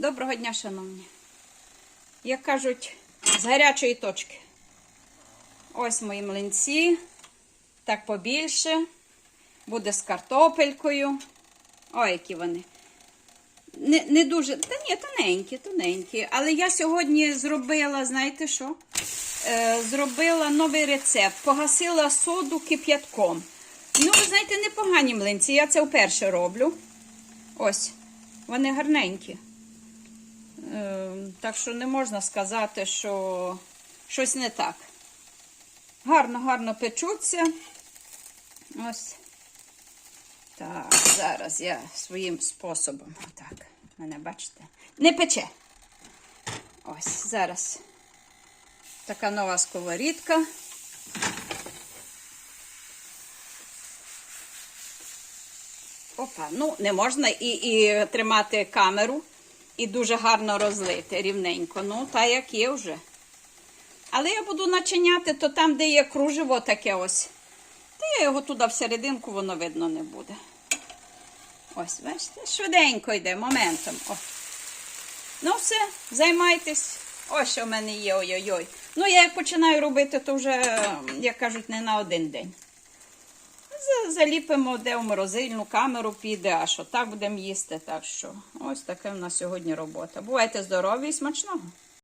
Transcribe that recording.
Доброго дня, шановні. Як кажуть, з гарячої точки. Ось мої млинці. Так побільше. Буде з картопелькою. Ой, які вони. Не, не дуже. Та ні, тоненькі, тоненькі. Але я сьогодні зробила, знаєте що? Е, зробила новий рецепт. Погасила соду кип'ятком. Ну, ви знаєте, непогані млинці. Я це вперше роблю. Ось, вони гарненькі. Е, так що не можна сказати, що щось не так. Гарно, гарно печуться. Ось. Так, зараз я своїм способом. Отак. Мене бачите? Не пече. Ось, зараз. Така нова сковорідка. Опа, ну не можна і, і тримати камеру і дуже гарно розлити рівненько. Ну, та як є вже. Але я буду начиняти, то там, де є кружево таке ось. Та я його туди всерединку, воно видно не буде. Ось, бачите, швиденько йде, моментом. О. Ну, все, займайтесь. Ось що в мене є, ой-ой-ой. Ну, я як починаю робити, то вже, як кажуть, не на один день. Заліпимо, де в морозильну камеру піде, а що так будемо їсти. Так що ось така в нас сьогодні робота. Бувайте здорові і смачного!